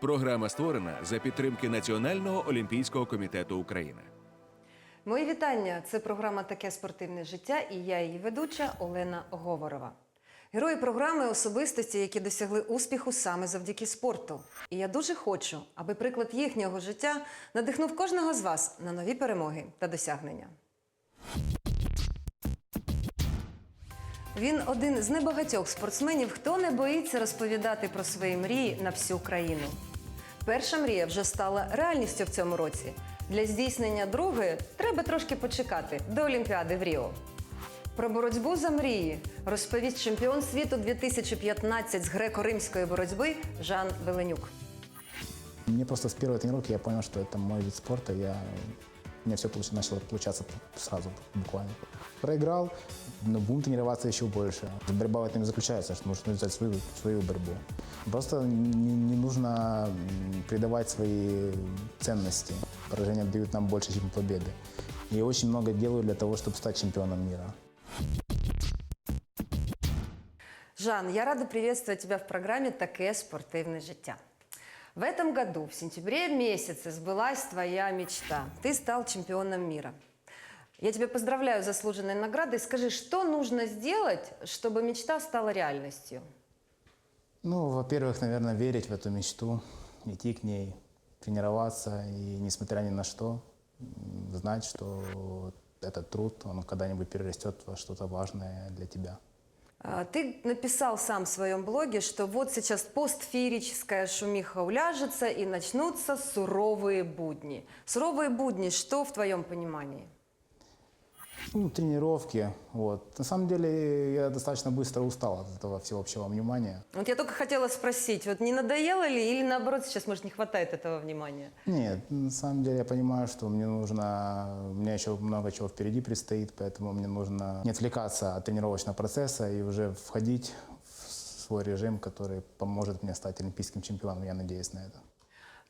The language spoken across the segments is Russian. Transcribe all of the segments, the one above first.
Програма створена за підтримки Національного олімпійського комітету України. Мої вітання. Це програма Таке спортивне життя і я її ведуча Олена Говорова. Герої програми особистості, які досягли успіху саме завдяки спорту. І я дуже хочу, аби приклад їхнього життя надихнув кожного з вас на нові перемоги та досягнення. Він один з небагатьох спортсменів, хто не боїться розповідати про свої мрії на всю країну. Перша мрія вже стала реальністю в цьому році. Для здійснення другої треба трошки почекати до Олімпіади в Ріо. Про боротьбу за мрії розповість чемпіон світу 2015 з греко-римської боротьби Жан Веленюк. Мне просто с первой тренировки я понял, что это мой вид спорта. Я, у меня все начало получаться буквально. Проиграл, но будем тренироваться еще больше. Борьба в этом и заключается, что нужно взять свою, свою борьбу. Просто не, не нужно м, предавать свои ценности. Поражения дают нам больше, чем победы. И очень много делаю для того, чтобы стать чемпионом мира. Жан, я рада приветствовать тебя в программе «Таке спортивное життя». В этом году, в сентябре месяце, сбылась твоя мечта. Ты стал чемпионом мира. Я тебя поздравляю с заслуженной наградой. Скажи, что нужно сделать, чтобы мечта стала реальностью? Ну, во-первых, наверное, верить в эту мечту, идти к ней, тренироваться и, несмотря ни на что, знать, что этот труд, он когда-нибудь перерастет во что-то важное для тебя. А, Ты написал сам в своем блоге, что вот сейчас постфеерическая шумиха уляжется и начнутся суровые будни. Суровые будни, что в твоем понимании? Ну, тренировки, вот. На самом деле, я достаточно быстро устал от этого всеобщего внимания. Вот я только хотела спросить, вот не надоело ли или наоборот сейчас, может, не хватает этого внимания? Нет, на самом деле я понимаю, что мне нужно, у меня еще много чего впереди предстоит, поэтому мне нужно не отвлекаться от тренировочного процесса и уже входить в свой режим, который поможет мне стать олимпийским чемпионом, я надеюсь на это.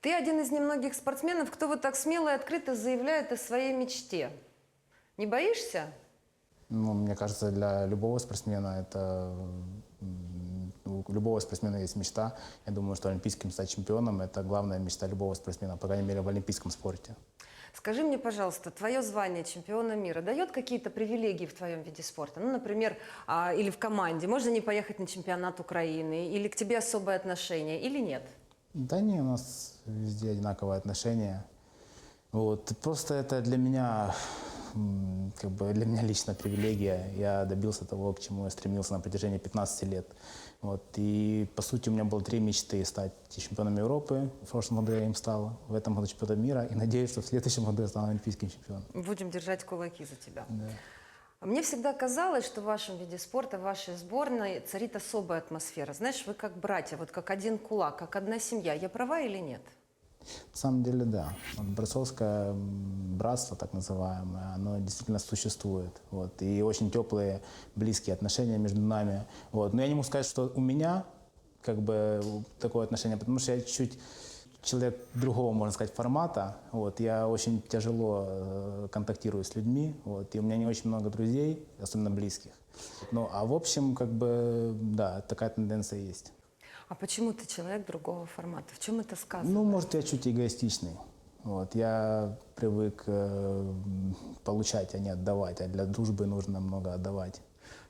Ты один из немногих спортсменов, кто вот так смело и открыто заявляет о своей мечте. Не боишься? Ну, мне кажется, для любого спортсмена это у любого спортсмена есть мечта. Я думаю, что олимпийским стать чемпионом это главная мечта любого спортсмена, по крайней мере, в олимпийском спорте. Скажи мне, пожалуйста, твое звание чемпиона мира дает какие-то привилегии в твоем виде спорта? Ну, например, а, или в команде. Можно не поехать на чемпионат Украины? Или к тебе особое отношение? Или нет? Да не, у нас везде одинаковое отношение. Вот. Просто это для меня, как бы для меня лично привилегия. Я добился того, к чему я стремился на протяжении 15 лет. Вот. И, по сути, у меня было три мечты. Стать чемпионом Европы. В прошлом году я им стал. В этом году чемпионом мира. И надеюсь, что в следующем году я стану олимпийским чемпионом. Будем держать кулаки за тебя. Да. Мне всегда казалось, что в вашем виде спорта, в вашей сборной царит особая атмосфера. Знаешь, вы как братья, вот как один кулак, как одна семья. Я права или нет? На самом деле, да. Вот борцовское братство, так называемое, оно действительно существует. Вот. И очень теплые, близкие отношения между нами. Вот. Но я не могу сказать, что у меня как бы такое отношение, потому что я чуть человек другого, можно сказать, формата. Вот. Я очень тяжело э, контактирую с людьми. Вот. И у меня не очень много друзей, особенно близких. Ну, а в общем, как бы, да, такая тенденция есть. А почему ты человек другого формата? В чем это сказано? Ну, может, я чуть эгоистичный. Вот, я привык э, получать, а не отдавать. А для дружбы нужно много отдавать.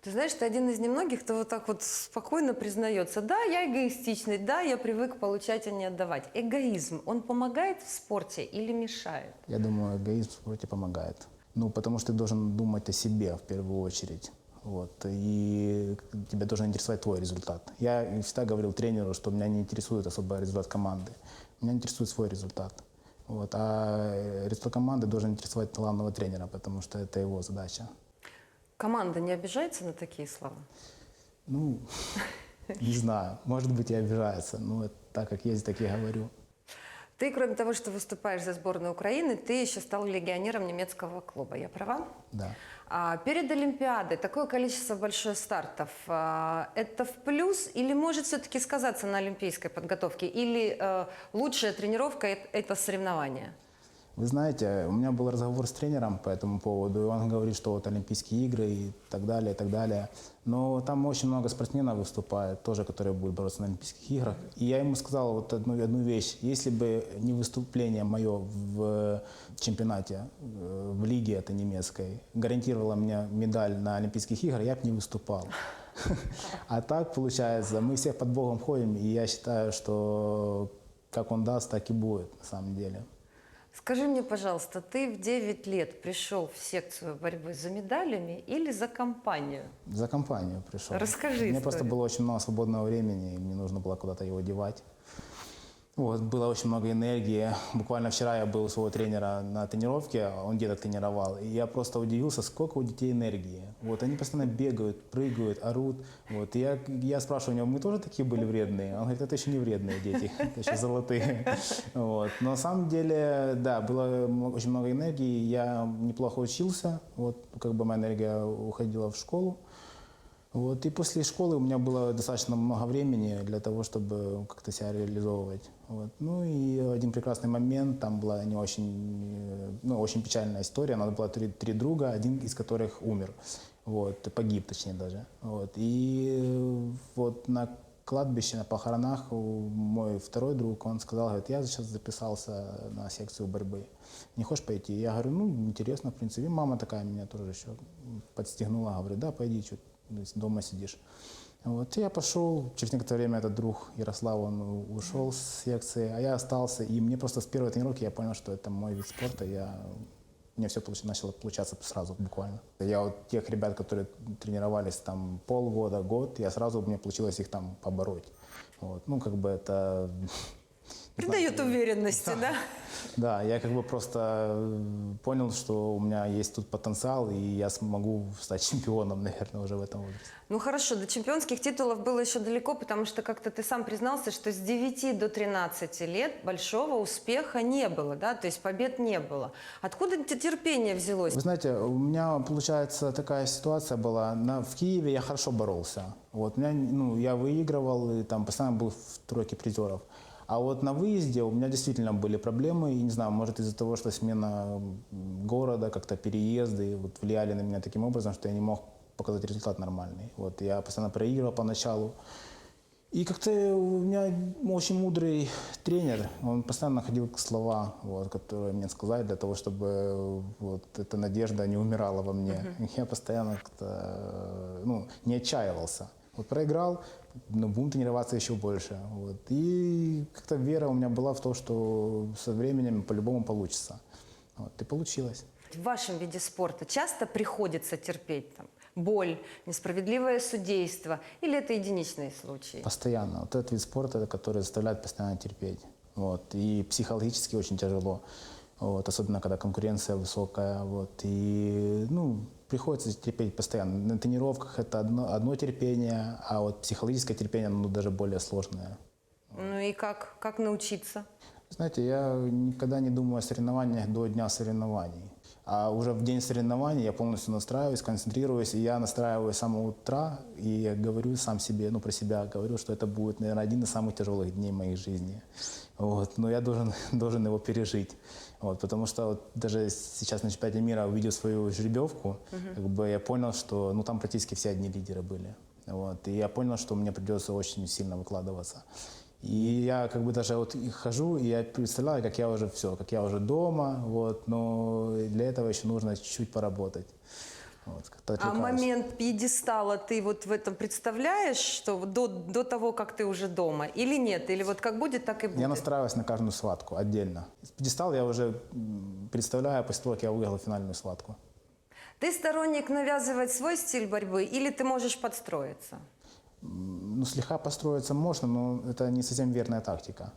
Ты знаешь, ты один из немногих, кто вот так вот спокойно признается. Да, я эгоистичный, да, я привык получать, а не отдавать. Эгоизм, он помогает в спорте или мешает? Я думаю, эгоизм в спорте помогает. Ну, потому что ты должен думать о себе в первую очередь. Вот, и тебя должен интересовать твой результат. Я всегда говорил тренеру, что меня не интересует особо результат команды. Меня интересует свой результат. Вот, а э, результат команды должен интересовать главного тренера, потому что это его задача. Команда не обижается на такие слова? Ну, не знаю. Может быть, и обижается. Но так как есть, так и говорю. Ты, кроме того, что выступаешь за сборную Украины, ты еще стал легионером немецкого клуба. Я права? Да. А перед Олимпиадой такое количество большое стартов, а, это в плюс или может все-таки сказаться на олимпийской подготовке? Или э, лучшая тренировка – это соревнование? Вы знаете, у меня был разговор с тренером по этому поводу, и он говорит, что вот Олимпийские игры и так далее, и так далее. Но там очень много спортсменов выступает, тоже, которые будут бороться на Олимпийских играх. И я ему сказал вот одну, одну вещь. Если бы не выступление мое в чемпионате, э, в лиге этой немецкой, гарантировало мне медаль на Олимпийских играх, я бы не выступал. А так получается, мы все под Богом ходим, и я считаю, что как он даст, так и будет на самом деле. Скажи мне, пожалуйста, ты в 9 лет пришел в секцию борьбы за медалями или за компанию? За компанию пришел. Расскажи меня историю. просто было очень много свободного времени, и мне нужно было куда-то его девать. Вот, было очень много энергии. Буквально вчера я был у своего тренера на тренировке, он деток тренировал, и я просто удивился, сколько у детей энергии. Вот, они постоянно бегают, прыгают, орут. Вот, и я, я спрашиваю у него, мы тоже такие были вредные? Он говорит, это еще не вредные дети, это еще золотые. Вот. Но на самом деле, да, было очень много энергии, я неплохо учился, вот, как бы моя энергия уходила в школу. Вот, и после школы у меня было достаточно много времени для того, чтобы как-то себя реализовывать. Вот. Ну и один прекрасный момент, там была не очень, ну, очень печальная история. Нас было три, три друга, один из которых умер. Вот, погиб, точнее даже. Вот. И вот на кладбище, на похоронах мой второй друг, он сказал, говорит, я сейчас записался на секцию борьбы. Не хочешь пойти? Я говорю, ну, интересно, в принципе. И мама такая меня тоже еще подстегнула, говорит, да, пойди, что дома сидишь. Вот, я пошел, через некоторое время этот друг Ярослав, он ушел с секции, а я остался, и мне просто с первой тренировки я понял, что это мой вид спорта, я, у меня все начало получаться сразу, буквально. Я вот тех ребят, которые тренировались там полгода, год, я сразу, мне получилось их там побороть. Вот, ну, как бы это... Придает уверенности, да? Да, я как бы просто э, понял, что у меня есть тут потенциал, и я смогу стать чемпионом, наверное, уже в этом возрасте. Ну хорошо, до чемпионских титулов было еще далеко, потому что как-то ты сам признался, что с 9 до 13 лет большого успеха не было, да, то есть побед не было. Откуда это терпение взялось? Вы знаете, у меня, получается, такая ситуация была. На, в Киеве я хорошо боролся. Вот, меня, ну, я выигрывал, и там постоянно был в тройке призеров. А вот на выезде у меня действительно были проблемы, и не знаю, может из-за того, что смена города, как-то переезды вот, влияли на меня таким образом, что я не мог показать результат нормальный. Вот, я постоянно проигрывал поначалу. И как-то у меня очень мудрый тренер, он постоянно находил слова, вот, которые мне сказать для того, чтобы вот, эта надежда не умирала во мне. Я постоянно как-то э, ну, не отчаивался. Вот проиграл, но будем тренироваться еще больше. Вот. И как-то вера у меня была в то, что со временем по-любому получится. Вот, и получилось. В вашем виде спорта часто приходится терпеть там, боль, несправедливое судейство, или это единичные случаи? Постоянно. Вот этот вид спорта, который заставляет постоянно терпеть. Вот. И психологически очень тяжело. Вот. Особенно, когда конкуренция высокая. Вот. И ну, приходится терпеть постоянно. На тренировках это одно, одно терпение, а вот психологическое терпение ну, даже более сложное. Ну и как, как научиться? Знаете, я никогда не думаю о соревнованиях до дня соревнований. А уже в день соревнований я полностью настраиваюсь, концентрируюсь, и я настраиваюсь с самого утра, и я говорю сам себе, ну про себя говорю, что это будет, наверное, один из самых тяжелых дней моей жизни. Вот. Но я должен, должен его пережить. Вот, потому что вот даже сейчас на чемпионате мира увидел свою жеребьевку, как бы я понял, что ну, там практически все одни лидеры были. Вот. И я понял, что мне придется очень сильно выкладываться. И я как бы даже вот хожу, и я представляю, как я уже все, как я уже дома, вот, но для этого еще нужно чуть-чуть поработать. Вот, А момент пьедестала ты вот в этом представляешь, что до, до того, как ты уже дома, или нет? Или вот как будет, так и будет? Я настраиваюсь на каждую схватку отдельно. Пьедестал я уже представляю после того, как я выиграл финальную схватку. Ты сторонник навязывать свой стиль борьбы, или ты можешь подстроиться? Ну, слегка построиться можно, но это не совсем верная тактика.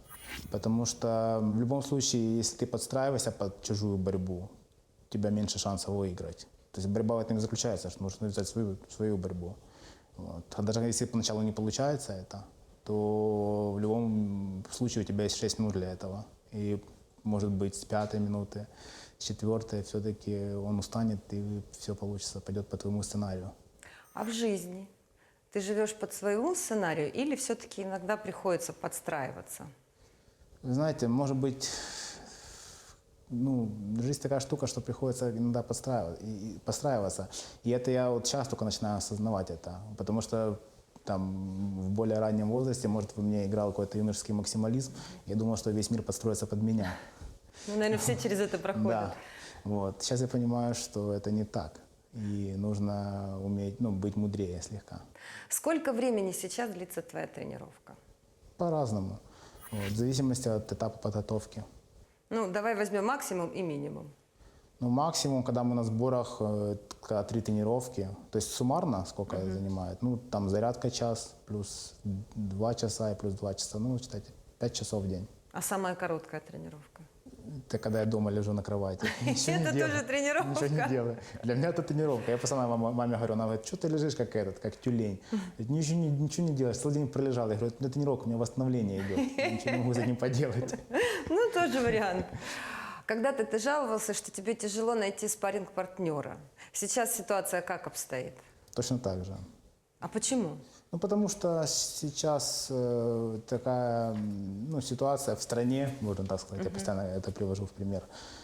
Потому что в любом случае, если ты подстраиваешься под чужую борьбу, у тебя меньше шансов выиграть. То есть борьба в этом и заключается, что нужно взять свою, свою борьбу. Вот. А даже если поначалу не получается это, то в любом случае у тебя есть 6 минут для этого. И, может быть, с пятой минуты, с четвертой все-таки он устанет, и все получится, пойдет по твоему сценарию. А в жизни? Ты живешь под своему сценарию или все-таки иногда приходится подстраиваться? Вы знаете, может быть, ну, жизнь такая штука, что приходится иногда подстраиваться, и, подстраиваться. И это я вот сейчас только начинаю осознавать это, потому что там в более раннем возрасте, может, во мне играл какой-то юношеский максимализм, я думал, что весь мир подстроится под меня. Ну, наверное, все через это проходят. Да. Вот. Сейчас я понимаю, что это не так. И нужно уметь, ну, быть мудрее слегка. Сколько времени сейчас длится твоя тренировка? По-разному. Вот. В зависимости от этапа подготовки. Ну, давай возьмем максимум и минимум. Ну, максимум, когда мы на сборах, э, когда три тренировки, то есть суммарно сколько это занимает? Ну, там зарядка час, плюс два часа и плюс два часа, ну, считайте, пять часов в день. А самая короткая тренировка? Это когда я дома лежу на кровати. Ничего не Это делаю. тоже тренировка? Ничего не делаю. Для меня это тренировка. Я постоянно маме, маме говорю, она говорит, что ты лежишь как этот, как тюлень. Ничего, не- ничего не делаешь, целый день пролежал. Я говорю, это тренировка, у меня восстановление идет. Я ничего не могу с этим поделать. Ну, тоже вариант. Когда-то ты жаловался, что тебе тяжело найти спарринг партнера. Сейчас ситуация как обстоит? Точно так же. А почему? Ну, потому что сейчас э, такая ну, ситуация в стране, можно так сказать, я постоянно это привожу в пример,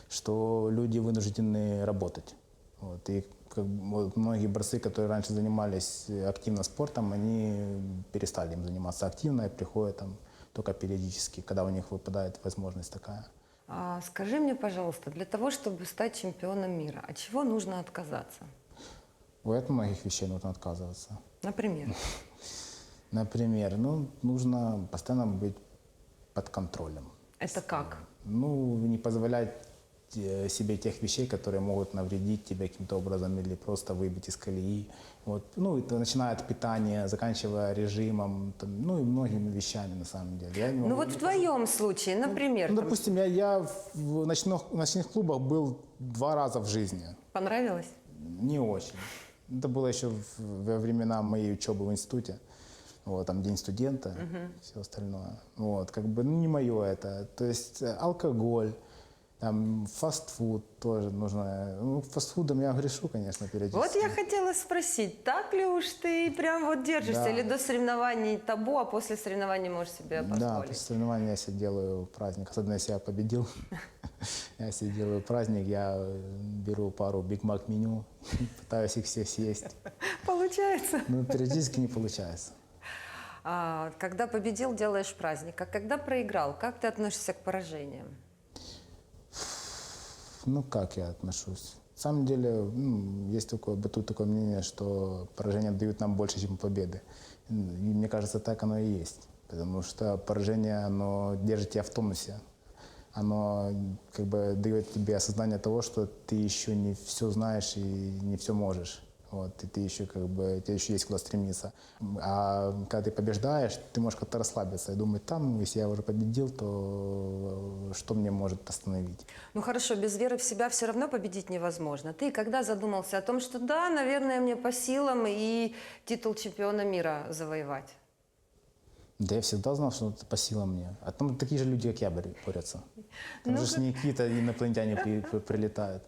что люди вынуждены работать. Вот, и как вот многие борцы, которые раньше занимались э, активно спортом, они перестали им заниматься активно и приходят там только периодически, когда у них выпадает возможность такая. А, скажи мне, пожалуйста, для того, чтобы стать чемпионом мира, от чего нужно отказаться? От многих вещей нужно отказываться. Например, Например, ну, нужно постоянно быть под контролем. это как? Ну, не позволять э, себе тех вещей, которые могут навредить тебе каким-то образом или просто выбить из колеи. Вот. Ну, это начиная от питания, заканчивая режимом, там, ну и многими вещами на самом деле. Я не Ну могу- вот в твоем случае, например, Ну, там, допустим, я, я в ночных, ночных клубах был два раза в жизни. понравилось? Не очень. Это было еще в- во времена моей учебы в институте. Вот, там день студента, все остальное. Вот, как бы, ну, не мое это. То есть э, алкоголь, там, фастфуд тоже нужно. Ну, фастфудом я грешу, конечно, периодически. Вот я хотела спросить, так ли уж ты прям вот держишься, Да. или до соревнований табу, а после соревнований можешь себе Да, позволить? после соревнований я себе делаю праздник, особенно если я победил. Я себе делаю праздник, я э, беру пару Биг Мак меню, пытаюсь их всех съесть. Получается. Но периодически не получается. А, когда победил, делаешь праздник. А когда проиграл, как ты относишься к поражениям? Ну, как я отношусь? На самом деле, ну, есть такое, бытует такое мнение, что поражения дают нам больше, чем победы. И мне кажется, так оно и есть. Потому что поражение, оно держит тебя в тонусе. Оно как бы дает тебе осознание того, что ты еще не все знаешь и не все можешь. Вот, и ты еще как бы, тебе еще есть куда стремиться. А когда ты побеждаешь, ты можешь как-то расслабиться и думать, там, если я уже победил, то что мне может остановить? Ну хорошо, без веры в себя все равно победить невозможно. Ты когда задумался о том, что да, наверное, мне по силам и титул чемпиона мира завоевать? Да я всегда знал, что это по силам мне. А там такие же люди, как я, бор- борются. Там же ж не какие-то инопланетяне при- при- прилетают.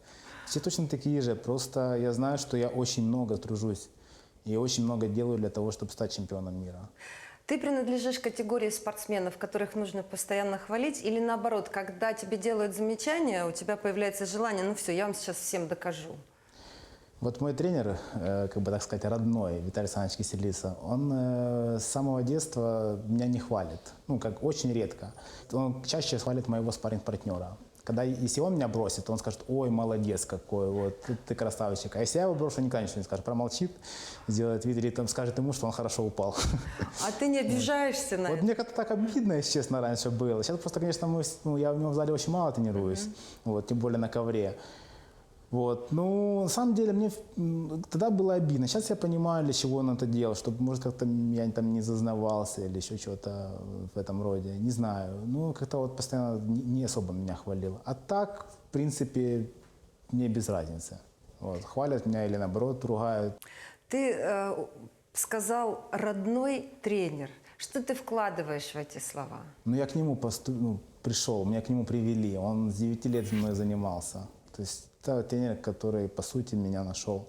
Все точно такие же, просто я знаю, что я очень много тружусь. И очень много делаю для того, чтобы стать чемпионом мира. Ты принадлежишь к категории спортсменов, которых нужно постоянно хвалить, или наоборот, когда тебе делают замечания, у тебя появляется желание, ну все, я вам сейчас всем докажу. Вот мой тренер, э, как бы так сказать, родной, Виталий Александрович Киселица, он э, с самого детства меня не хвалит. Ну, как очень редко. Он чаще хвалит моего спарринг-партнера. Когда, если он меня бросит, то он скажет, ой, молодец какой, вот, ты, ты красавчик. А если я его брошу, никогда ничего не скажет, промолчит, сделает вид, или там скажет ему, что он хорошо упал. А ты не обижаешься на Вот это? мне как-то так обидно, если честно, раньше было. Сейчас просто, конечно, мы, ну, я в нем в зале очень мало тренируюсь, вот, тем более на ковре. Вот. Ну, на самом деле, мне тогда было обидно. Сейчас я понимаю, для чего он это делал, чтобы, может, как-то я там не зазнавался или еще что-то в этом роде. Не знаю. Ну, как-то вот постоянно не не особо меня хвалил. А так, в принципе, мне без разницы. Вот. Хвалят меня или наоборот ругают. Ты э, сказал «родной тренер». Что ты вкладываешь в эти слова? Ну, я к нему посту... ну, пришел, меня к нему привели. Он с 9 лет со мной занимался. То есть это тренер, который, по сути, меня нашел.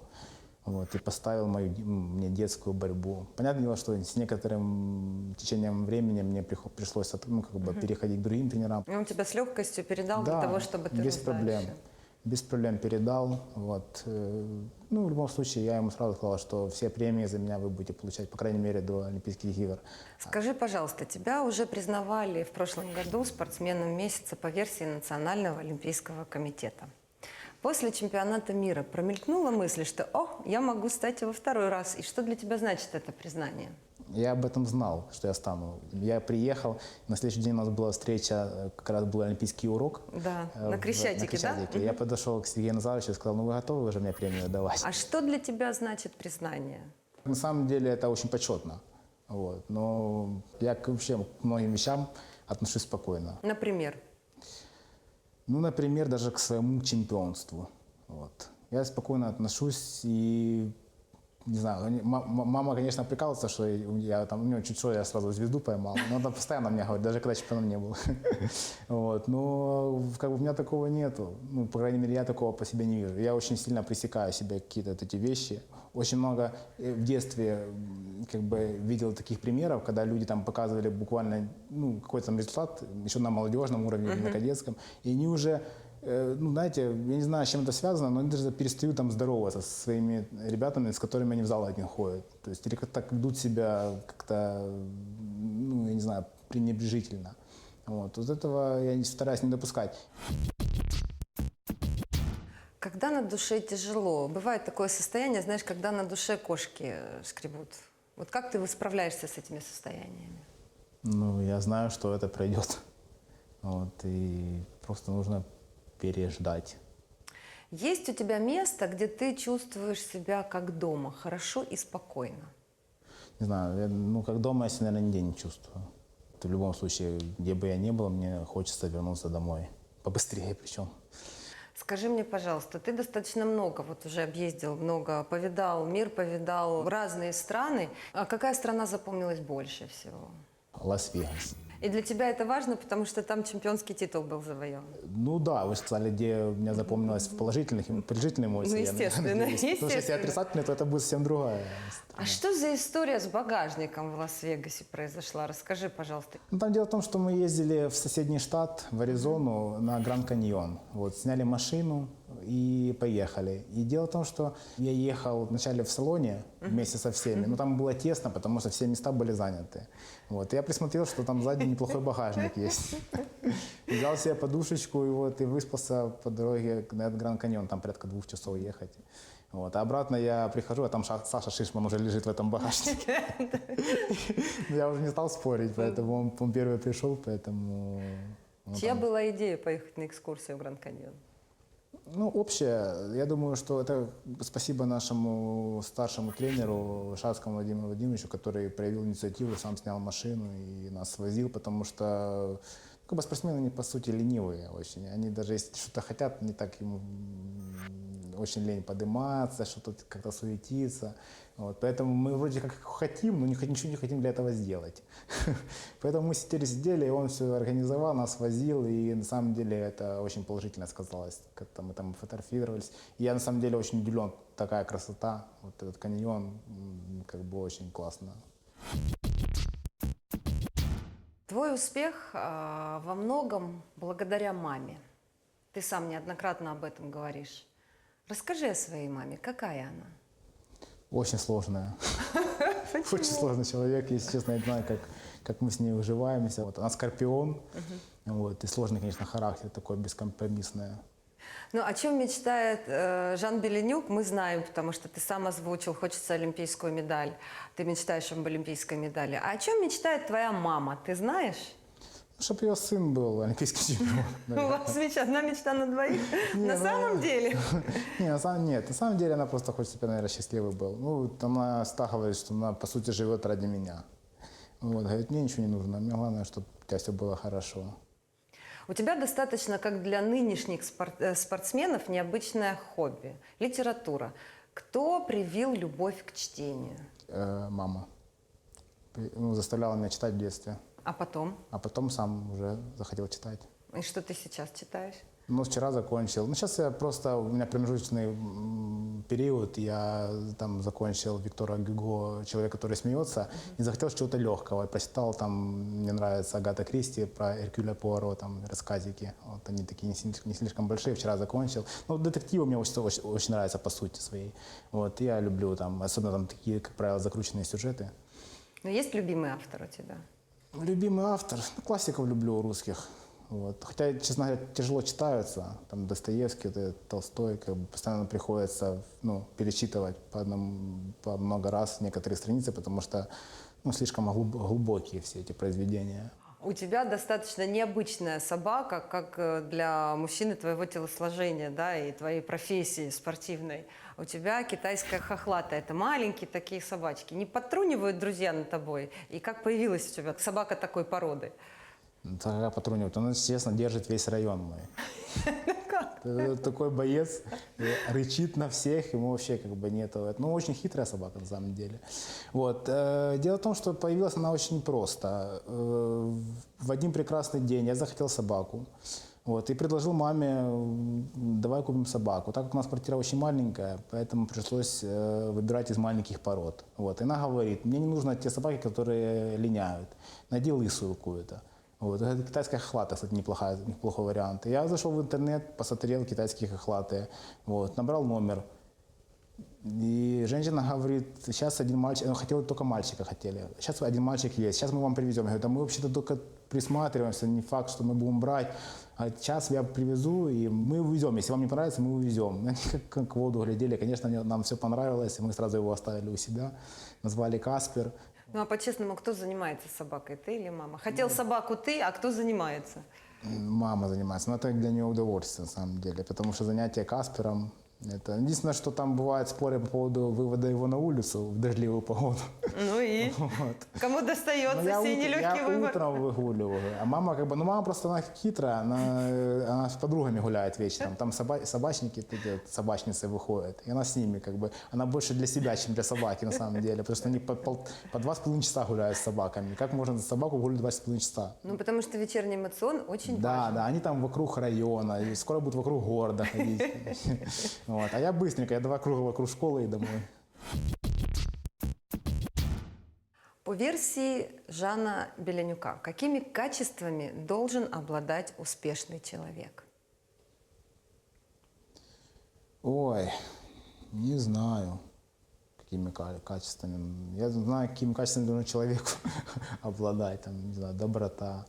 Вот, и поставил мою, мне детскую борьбу. Понятное дело, что с некоторым течением времени мне пришлось ну, как бы переходить к другим тренерам. И он тебя с легкостью передал для того, чтобы ты без проблем. дальше. Без проблем передал. Вот. э, Ну, в любом случае, я ему сразу сказал, что все премии за меня вы будете получать, по крайней мере, до Олимпийских игр. Скажи, пожалуйста, тебя уже признавали в прошлом году спортсменом месяца по версии Национального олимпийского комитета. После чемпионата мира промелькнула мысль, что «О, я могу стать во второй раз». И что для тебя значит это признание? Я об этом знал, что я стану. Я приехал, на следующий день у нас была встреча, как раз был олимпийский урок. Да, э, на в- Крещатике, да? Крещатике. Я подошел к Сергею Назаровичу и сказал, ну вы готовы уже мне премию давать? А что для тебя значит признание? На самом деле это очень почетно. Вот. Но я вообще к многим вещам отношусь спокойно. Например, Ну, например, даже к своему чемпионству. Вот. Я спокойно отношусь и не знаю, мама, конечно, прикалывается, что я там, у нее чуть что, я сразу звезду поймал. Но она постоянно мне говорит, даже когда чемпионом не был. Вот. Но как бы у меня такого нету. Ну, по крайней мере, я такого по себе не вижу. Я очень сильно пресекаю себе какие-то эти вещи. Очень много э, в детстве как бы видел таких примеров, когда люди там показывали буквально ну, какой-то там результат еще на молодежном уровне или на кадетском, и они уже Э, ну, знаете, я не знаю, с чем это связано, но они даже перестают там здороваться со своими ребятами, с которыми они в зал один ходят. То есть или как-то так ведут себя как-то, ну, я не знаю, пренебрежительно. Вот. вот этого я стараюсь не допускать. Когда на душе тяжело, бывает такое состояние, знаешь, когда на душе кошки э, скребут. Вот как ты справляешься с этими состояниями? Ну, я знаю, что это пройдет. Вот, и просто нужно переждать. Есть у тебя место, где ты чувствуешь себя как дома, хорошо и спокойно? Не знаю, я, ну, как дома я себя, наверное, нигде не чувствую. В любом случае, где бы я ни был, мне хочется вернуться домой. Побыстрее причем. Скажи мне, пожалуйста, ты достаточно много вот уже объездил, много повидал, мир повидал, разные страны. А какая страна запомнилась больше всего? Лас-Вегас. И для тебя это важно, потому что там чемпионский титул был завоеван. Ну да, вы сказали, где у меня запомнилось в положительных и положительных эмоциях. я Ну, естественно, надеюсь. Потому что если естественно. отрицательные, то это будет совсем другая. А что за история с багажником в Лас-Вегасе произошла? Расскажи, пожалуйста. Ну, там дело в том, что мы ездили в соседний штат, в Аризону, на Гранд Каньон. Вот, сняли машину и поехали. И дело в том, что я ехал вначале в салоне вместе со всеми, но там было тесно, потому что все места были заняты. Вот, и я присмотрел, что там сзади неплохой багажник есть. Взял себе подушечку и, вот, и выспался по дороге на этот Гранд Каньон, там порядка двух часов ехать. Вот. А обратно я прихожу, а там Ша- Саша Шишман уже лежит в этом багажнике. Я уже не стал спорить, поэтому он, первый пришел, поэтому... он Чья была идея поехать на экскурсию в Гранд Каньон? Ну, общее, я думаю, что это спасибо нашему старшему тренеру Шацкому Владимиру Владимировичу, который проявил инициативу, сам снял машину и нас свозил, потому что как бы спортсмены, они по сути ленивые очень. Они даже если что-то хотят, не так им очень лень подниматься, что-то как-то суетиться. Вот. Поэтому мы вроде как хотим, но ничего не хотим для этого сделать. Поэтому мы сидели-сидели, и он все организовал, нас возил, и на самом деле это очень положительно сказалось. Как-то мы там фотографировались. И я на самом деле очень удивлен, такая красота, вот этот каньон, как бы очень классно. Твой успех а, во многом благодаря маме. Ты сам неоднократно об этом говоришь. Расскажи о своей маме. Какая она? Очень сложная. Очень сложный человек, если честно, я не знаю, как, как мы с ней уживаемся. Вот, она скорпион, вот, и сложный, конечно, характер, такой бескомпромиссный. Ну, о чем мечтает э, Жан Беленюк, мы знаем, потому что ты сам озвучил, хочется олимпийскую медаль. Ты мечтаешь об олимпийской медали. А о чем мечтает твоя мама, ты знаешь? Чтобы ее сын был олимпийский чемпион. У вас мечта, одна мечта на двоих? На ну, самом деле? Не, на самом, нет, на самом деле она просто хочет, чтобы я, наверное, счастливый был. Ну, вот она говорит, что она, по сути, живет ради меня. Вот, говорит, мне ничего не нужно, мне главное, чтобы у тебя все было хорошо. У тебя достаточно, как для нынешних спор- э, спортсменов, необычное хобби – литература. Кто привил любовь к чтению? Э, мама ну, заставляла меня читать в детстве, А потом? а потом сам уже захотел читать. И что ты сейчас читаешь? Ну, вчера закончил. Ну, сейчас я просто, у меня промежуточный период, я там закончил Виктора Гюго «Человек, который смеется», и захотел чего-то легкого. Прочитал там, мне нравится Агата Кристи про Эркюля Пуаро, там, рассказики. Вот они такие не, не слишком большие, вчера закончил. Ну, детективы мне очень, очень, очень нравятся по сути своей. Вот, я люблю там, особенно там такие, как правило, закрученные сюжеты. Но есть любимый автор у тебя? Любимый автор, ну, классиков люблю русских. Вот. Хотя, честно говоря, тяжело читаются. Там Достоевский, Толстой, как бы постоянно приходится ну, перечитывать по, одному, по много раз некоторые страницы, потому что ну, слишком глуб- глубокие все эти произведения. У тебя достаточно необычная собака, как э, для мужчины твоего телосложения, да, и твоей профессии спортивной. У тебя китайская хохлатая. Это маленькие такие собачки. Не подтрунивают друзья над тобой? И как появилась у тебя собака такой породы? Ну, Такая патрунивает. Он, честно, держит весь район мой. Это Такой боец, э, рычит на всех, ему вообще как бы нету. Ну, очень хитрая собака на самом деле. Вот. э, Дело в том, что появилась она очень просто. Э, В один прекрасный день я захотел собаку. Вот, и предложил маме, давай купим собаку. Так как у нас квартира очень маленькая, поэтому пришлось э, выбирать из маленьких пород. Вот, и она говорит, мне не нужно те собаки, которые линяют. Найди лысую какую-то. Вот. Это китайская хохлата, кстати, неплохая, неплохой вариант. Я зашел в интернет, посмотрел китайские хохлаты, вот, набрал номер. И женщина говорит, сейчас один мальчик, ну, хотела только мальчика хотели. Сейчас один мальчик есть, сейчас мы вам привезем. Я говорю, да мы вообще-то только присматриваемся, не факт, что мы будем брать. А сейчас я привезу, и мы увезем. Если вам не понравится, мы увезем. Они как, как воду глядели. Конечно, нам все понравилось, и мы сразу его оставили у себя. Назвали Каспер. Ну а по-честному, кто занимается собакой, ты или мама? Хотел собаку ты, а кто занимается? Мама занимается. Но это для нее удовольствие, на самом деле. Потому что занятие Каспером, это единственное, что там бывают споры по поводу вывода его на улицу в дождливую погоду. Ну и? Вот. Кому достается Ну, я, сей нелегкий я выбор? утром выгуливаю, а мама как бы, ну мама просто она хитрая, она, э, она с подругами гуляет вечером, там соба- собачники, эти собачницы выходят, и она с ними как бы, она больше для себя, чем для собаки на самом деле, потому что они по, пол- по два с половиной часа гуляют с собаками. Как можно за собаку гулять два с половиной часа? Ну, потому что вечерний эмоцион очень Да, важен. да, они там вокруг района, и скоро будут вокруг города ходить. Вот. А я быстренько, я два круга вокруг школы и домой. По версии Жана Беленюка, какими качествами должен обладать успешный человек? Ой, не знаю, какими ка- качествами. Я знаю, какими качествами должен человек обладать. Там, не знаю, доброта,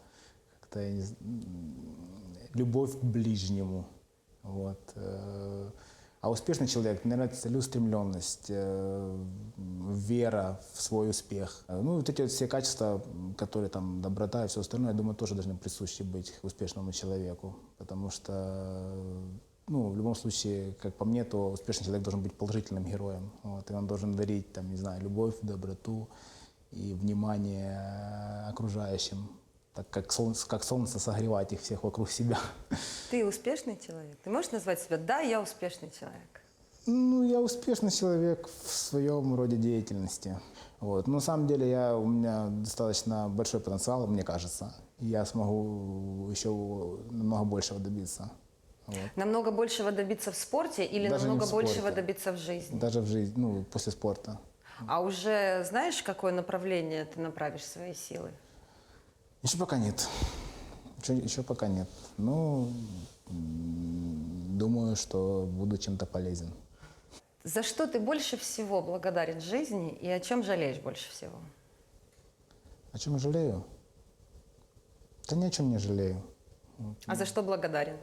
как-то, я не з- м, любовь к ближнему. Вот. А успешный человек, наверное, целеустремленность, э, вера в свой успех. Э, Ну, вот эти вот все качества, которые там, доброта и все остальное, я думаю, тоже должны присущи быть успешному человеку. Потому что, ну, в любом случае, как по мне, то успешный человек должен быть положительным героем. Вот, и он должен дарить, там, не знаю, любовь, доброту и внимание э, окружающим. Так как солнце, как солнце согревать их всех вокруг себя. Ты успешный человек? Ты можешь назвать себя «да, я успешный человек»? Ну, я успешный человек в своем роде деятельности. Вот. Но на самом деле я, у меня достаточно большой потенциал, мне кажется. Я смогу еще намного большего добиться. Вот. Намного большего добиться в спорте или Даже намного спорте. большего добиться в жизни? Даже в жизни, ну, после спорта. А уже знаешь, какое направление ты направишь свои силы? Еще пока нет. Еще, еще пока нет. Ну, м, думаю, что буду чем-то полезен. За что ты больше всего благодарен жизни и о чем жалеешь больше всего? О чем жалею? Да ни о чем не жалею. А за что благодарен?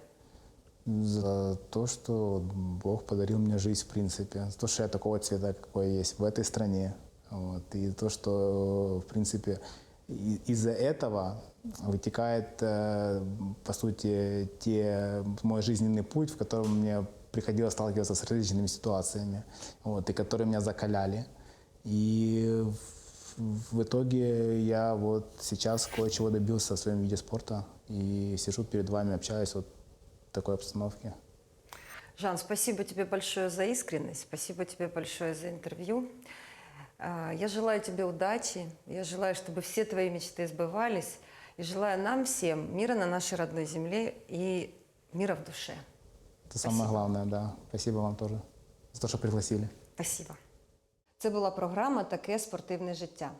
За то, что Бог подарил мне жизнь, в принципе. За то, что я такого цвета, какой есть в этой стране. Вот. И то, что, в принципе, из-за этого вытекает, э, по сути, те, мой жизненный путь, в котором мне приходилось сталкиваться с различными ситуациями, вот, и которые меня закаляли. И в, итоге я вот сейчас кое-чего добился в своем виде спорта и сижу перед вами, общаюсь вот в такой обстановке. Жан, спасибо тебе большое за искренность, спасибо тебе большое за интервью. А, Я желаю тебе удачи, я желаю, чтобы все твои мечты сбывались, и желаю нам всем мира на нашей родной земле и міра в душе. Это самое главное, да. Спасибо вам тоже за то, что пригласили. Спасибо. Це була програма Таке спортивне життя.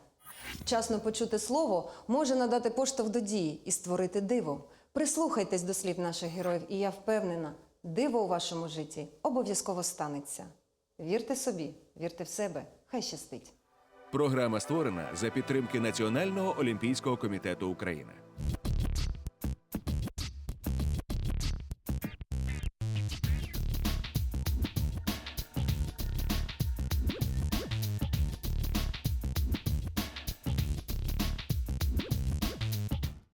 Вчасно почути слово може надати поштовх до дії і створити диво. Прислухайтесь до слів наших героїв, і я впевнена, диво у вашому житті обов'язково станеться. Вірте собі, вірте в себе, хай щастить. Програма створена за підтримки Національного олімпійського комітету України.